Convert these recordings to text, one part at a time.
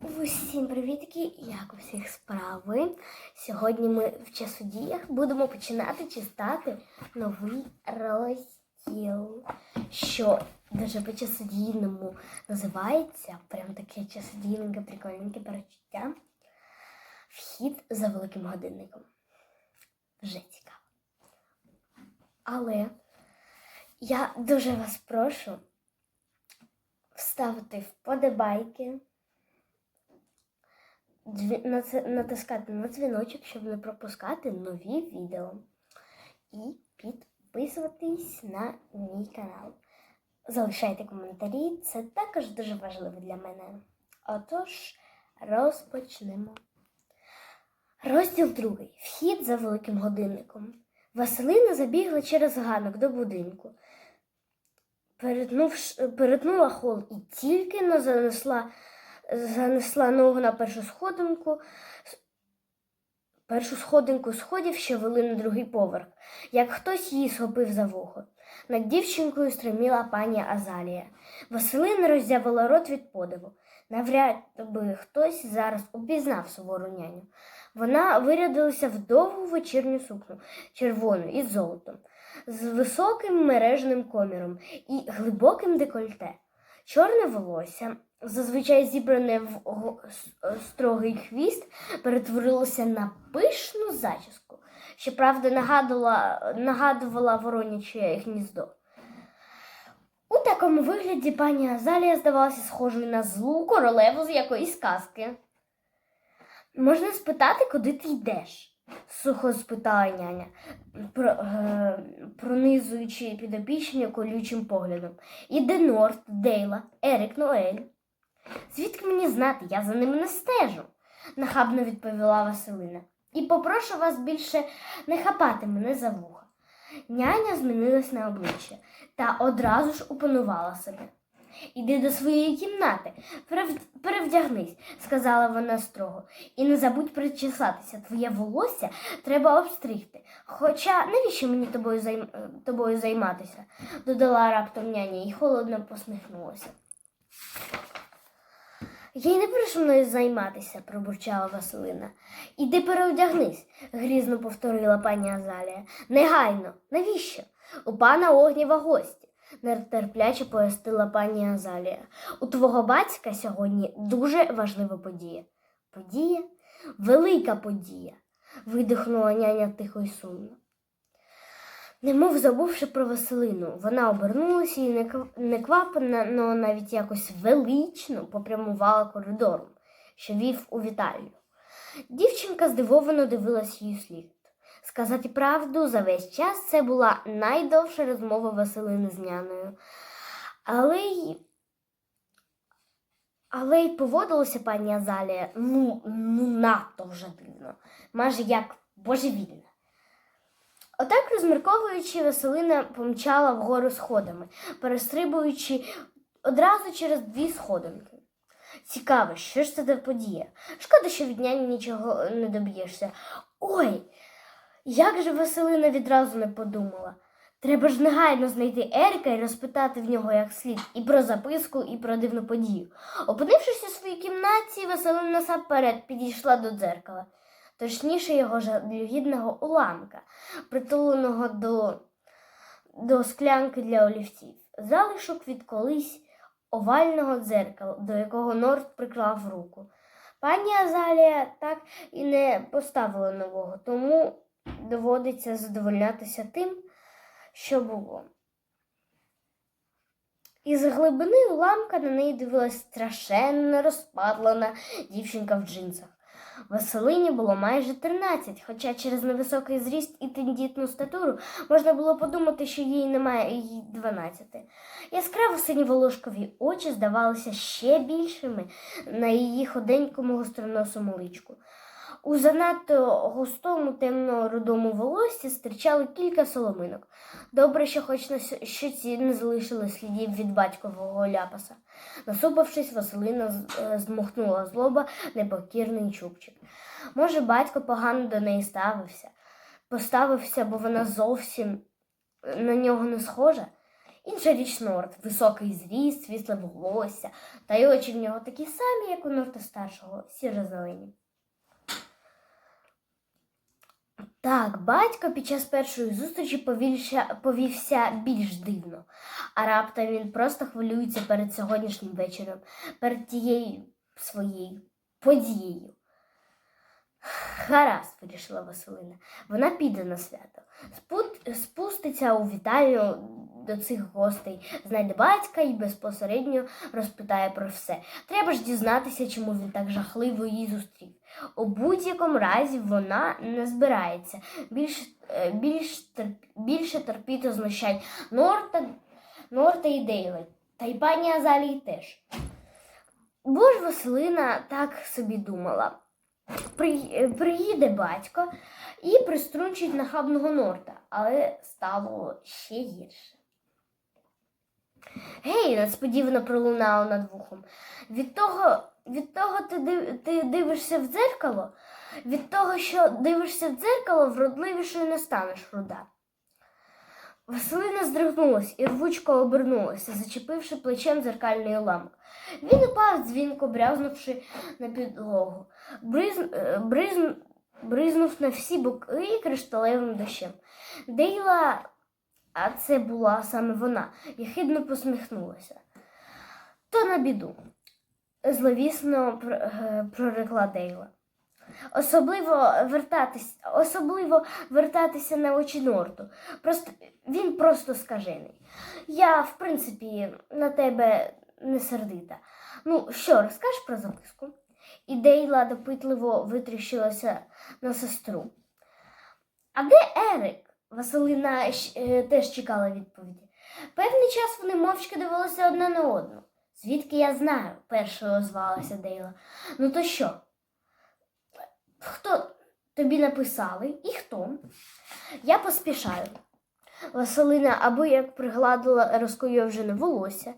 Усім привітки! Як у всіх справи? Сьогодні ми в часодіях будемо починати читати новий розділ, що дуже по часодійному називається прям таке часодійненьке, прикольненьке перечуття. Вхід за великим годинником. Вже цікаво. Але я дуже вас прошу вставити вподобайки дві- натискати на дзвіночок, щоб не пропускати нові відео. І підписуватись на мій канал. Залишайте коментарі, це також дуже важливо для мене. Отож, розпочнемо. Розділ другий. Вхід за великим годинником. Василина забігла через ганок до будинку. Перетнувш- перетнула хол і тільки но занесла занесла ногу на першу сходинку. Першу сходинку сходів, що вели на другий поверх, як хтось її схопив за вухо. Над дівчинкою стриміла пані Азалія. Василина роззявила рот від подиву. Навряд би хтось зараз упізнав сувору няню. Вона вирядилася в довгу вечірню сукню, червону із золотом, з високим мережним коміром і глибоким декольте. Чорне волосся, зазвичай зібране в строгий хвіст, перетворилося на пишну зачіску, що правда нагадувала, нагадувала вороняче гніздо. У такому вигляді пані Азалія здавалася схожою на злу королеву з якоїсь казки. Можна спитати, куди ти йдеш? сухо спитала няня, е, пронизуючи підопічню колючим поглядом. Іде Норт, Дейла, Ерік, Ноель. Звідки мені знати, я за ними не стежу, нахабно відповіла Василина. І попрошу вас більше не хапати мене за вуха. Няня змінилась на обличчя та одразу ж опанувала себе. Іди до своєї кімнати, перевдягнись, сказала вона строго, і не забудь причесатися. Твоє волосся треба обстригти. Хоча навіщо мені тобою, займ... тобою займатися? додала раптом няня і холодно посміхнулася. Я й не прошу мною займатися, пробурчала Василина. Іди переодягнись, грізно повторила пані Азалія. Негайно, навіщо? У пана Огнєва гості, нетерпляче пояснила пані Азалія. У твого батька сьогодні дуже важлива подія. Подія? Велика подія, видихнула няня тихо й сумно. Немов забувши про Василину, вона обернулася і некв- неквапно, но навіть якось велично попрямувала коридором, що вів у вітальню. Дівчинка здивовано дивилась її слід. Сказати правду, за весь час це була найдовша розмова Василини з няною. Але й але й поводилася пані Азалія ну, ну надто вже дивно, майже як божевільна. Отак, розмірковуючи, Василина помчала вгору сходами, перестрибуючи одразу через дві сходинки. Цікаво, що ж це за подія? Шкода, що від няні нічого не доб'єшся. Ой, як же Василина відразу не подумала. Треба ж негайно знайти Ерика і розпитати в нього як слід і про записку, і про дивну подію. Опинившись у своїй кімнаті, Василина насамперед підійшла до дзеркала, точніше його жалюгідного уламка, притуленого до, до склянки для олівців, залишок від колись овального дзеркала, до якого Норд приклав руку. Пані Азалія так і не поставила нового, тому доводиться задовольнятися тим, що було. Із глибини уламка на неї дивилась страшенно розпадлена дівчинка в джинсах. Василині було майже 13, хоча через невисокий зріст і тендітну статуру можна було подумати, що їй немає їй 12. Яскраво сині волошкові очі здавалися ще більшими на її ходенькому гостроносому личку. У занадто густому темно-рудому волоссі стирчали кілька соломинок. Добре, що хоч на щоці не залишили слідів від батькового ляпаса. Насупившись, Василина е, здмухнула з лоба непокірний чубчик. Може, батько погано до неї ставився, поставився, бо вона зовсім на нього не схожа. Інша річ Норт, високий зріст, світле волосся, та й очі в нього такі самі, як у Норта старшого, сіро-зелені. Так, батько під час першої зустрічі повільша, повівся більш дивно, а раптом він просто хвилюється перед сьогоднішнім вечором, перед тією своєю подією. Гаразд, вирішила Василина. Вона піде на свято. Спуститься у вітальню до цих гостей, знайде батька і безпосередньо розпитає про все. Треба ж дізнатися, чому він так жахливо її зустрів. У будь-якому разі вона не збирається більш, е, більш, більше терпіти знущань Норта, Норта і Дейла, та й пані Азалії теж. Бо ж Василина так собі думала. При- Приїде батько і приструнчить нахабного Норта, але стало ще гірше. Гей, несподівано пролунало над вухом. Від того, від того ти, див, ти дивишся в дзеркало, від того, що дивишся в дзеркало, вродливішою не станеш руда. Василина здригнулась і рвучко обернулася, зачепивши плечем дзеркальний уламок. Він упав, дзвінко брязнувши на підлогу, бриз, е, бризн, бризнув на всі боки кришталевим дощем. Дейла, а це була саме вона, єхидно посміхнулася. То на біду, зловісно е, прорекла Дейла. Особливо вертатись, особливо вертатися на очі Норту. Просто він просто скажений. Я, в принципі, на тебе не сердита. Ну, що, розкажеш про записку? І Дейла допитливо витріщилася на сестру. А де Ерик? Василина е, теж чекала відповіді. Певний час вони мовчки дивилися одна на одну. Звідки я знаю? першою озвалася Дейла. Ну то що? Хто тобі написали і хто? Я поспішаю. Василина або як пригладила розкойовжене волосся,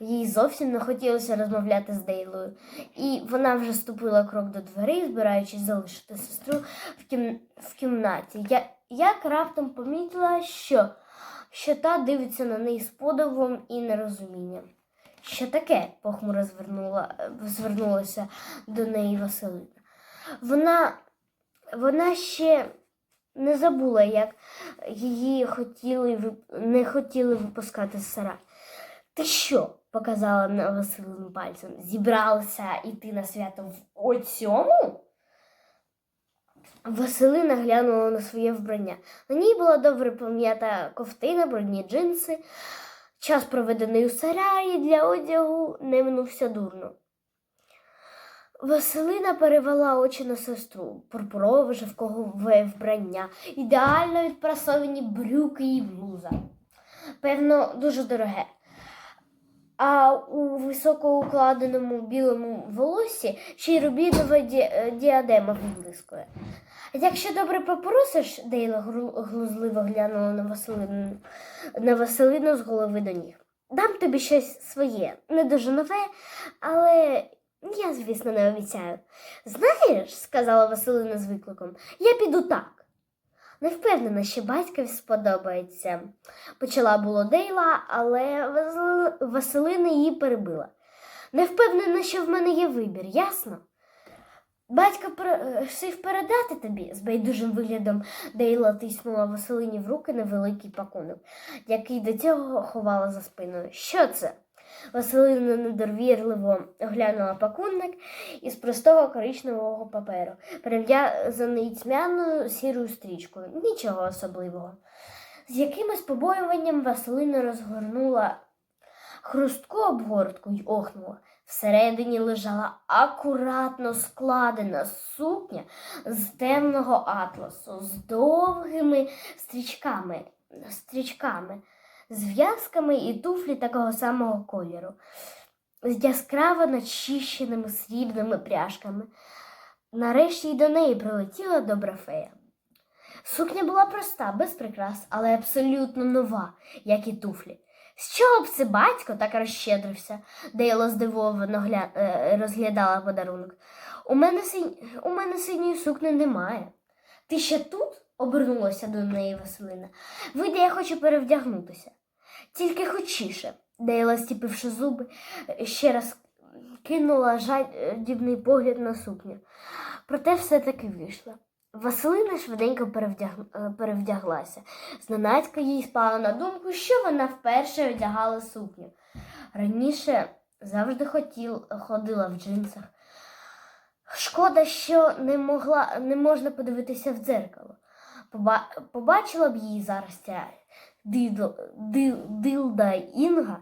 їй зовсім не хотілося розмовляти з Дейлою, і вона вже ступила крок до дверей, збираючись залишити сестру в, кім... в кімнаті. Я... Як раптом помітила, що... що та дивиться на неї з подивом і нерозумінням. Що таке? похмуро звернула... звернулася до неї Василина. Вона, вона ще не забула, як її хотіли, не хотіли випускати з сараю. Ти що? показала на Василину пальцем. Зібралася йти на свято в оцьому? Василина глянула на своє вбрання. На ній була добре пам'ята ковтина, брудні джинси. Час, проведений у сараї для одягу, не минувся дурно. Василина перевела очі на сестру, пурпурове живкове вбрання, ідеально відпрасовані брюки і блуза. Певно, дуже дороге. А у високоукладеному білому волосі ще й рубінова е, діадема виблискує. Якщо добре попросиш, Дейла глузливо глянула на Василину, на Василину з голови до ніг. Дам тобі щось своє, не дуже нове, але я, звісно, не обіцяю. Знаєш, сказала Василина з викликом, я піду так. Не впевнена, що батькові сподобається. Почала було Дейла, але Василина її перебила. Не впевнена, що в мене є вибір, ясно? Батько просив передати тобі, з байдужим виглядом Дейла тиснула Василині в руки невеликий пакунок, який до цього ховала за спиною. Що це? Василина недовірливо оглянула пакунок із простого коричневого паперу, перев'язаний тьмяною сірою стрічкою. Нічого особливого. З якимось побоюванням Василина розгорнула хрустку обгортку й охнула. Всередині лежала акуратно складена сукня з темного атласу, з довгими стрічками, стрічками, з в'язками і туфлі такого самого кольору, з яскраво начищеними срібними пряжками. Нарешті й до неї прилетіла добра фея. Сукня була проста, без прикрас, але абсолютно нова, як і туфлі. З чого б це батько так розщедрився? Дейло здивовано гля... е, розглядала подарунок. У мене, синь... У мене синьої сукни немає. Ти ще тут? обернулася до неї Василина. Вийде, я хочу перевдягнутися. Тільки хочіше. Дейла, стіпивши зуби, ще раз кинула жадібний погляд на сукню. Проте все-таки вийшла. Василина швиденько перевдяг... е, перевдяглася. Зненацька їй спала на думку, що вона вперше одягала сукню. Раніше завжди хотіл... ходила в джинсах. Шкода, що не, могла... не можна подивитися в дзеркало. Поба... Побачила б її зараз ця дидл... дил... дилда Інга.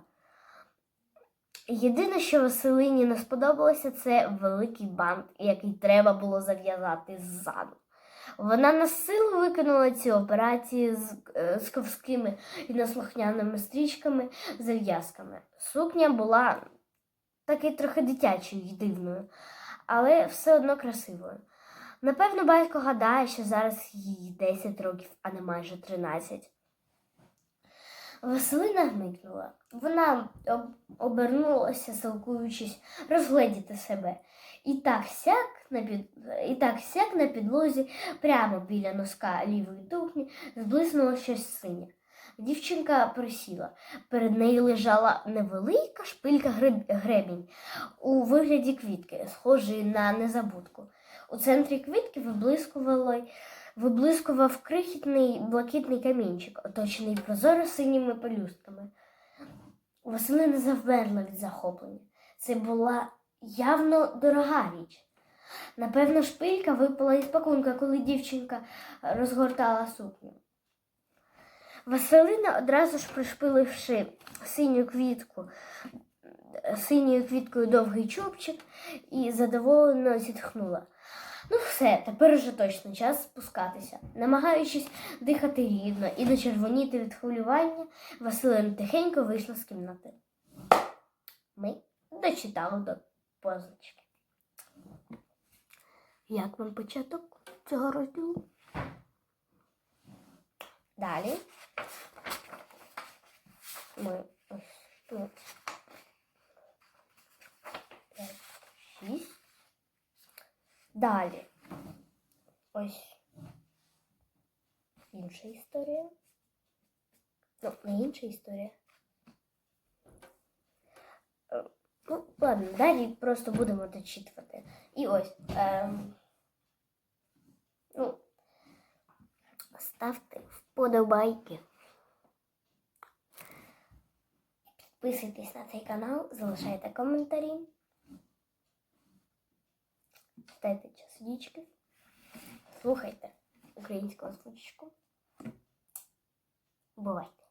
Єдине, що Василині не сподобалося, це великий бант, який треба було зав'язати ззаду. Вона на силу виконала ці операції з, е, з ковськими і наслухняними стрічками, зав'язками. Сукня була таки трохи дитячою і дивною, але все одно красивою. Напевно, батько гадає, що зараз їй 10 років, а не майже 13. Василина гмикнула. Вона обернулася, силкуючись розгледіти себе. І так сяк на під... і так сяк на підлозі, прямо біля носка лівої тухні, зблиснуло щось синє. Дівчинка присіла. Перед нею лежала невелика шпилька греб... гребінь у вигляді квітки, схожої на незабудку. У центрі квітки виблискувало виблискував крихітний блакитний камінчик, оточений прозоро синіми пелюстками. Василина завмерла від захоплення. Це була явно дорога річ. Напевно, шпилька випала із пакунка, коли дівчинка розгортала сукню. Василина, одразу ж пришпиливши синю квітку, синьою квіткою довгий чубчик і задоволено зітхнула. Ну, все, тепер уже точно час спускатися. Намагаючись дихати рівно і не червоніти від хвилювання, Василина тихенько вийшла з кімнати. Ми дочитали до позначки. Як вам початок цього розділу? Далі. Ми ось тут. П'ять, шість. Далі. Ось інша історія. Ну, не інша історія. Е, Ну, ладно, далі просто будемо дочитувати. І ось. Ем, ну, ставте вподобайки. Підписуйтесь на цей канал, залишайте коментарі. Ставте часовички. Слухайте українську озвучку. Бувайте!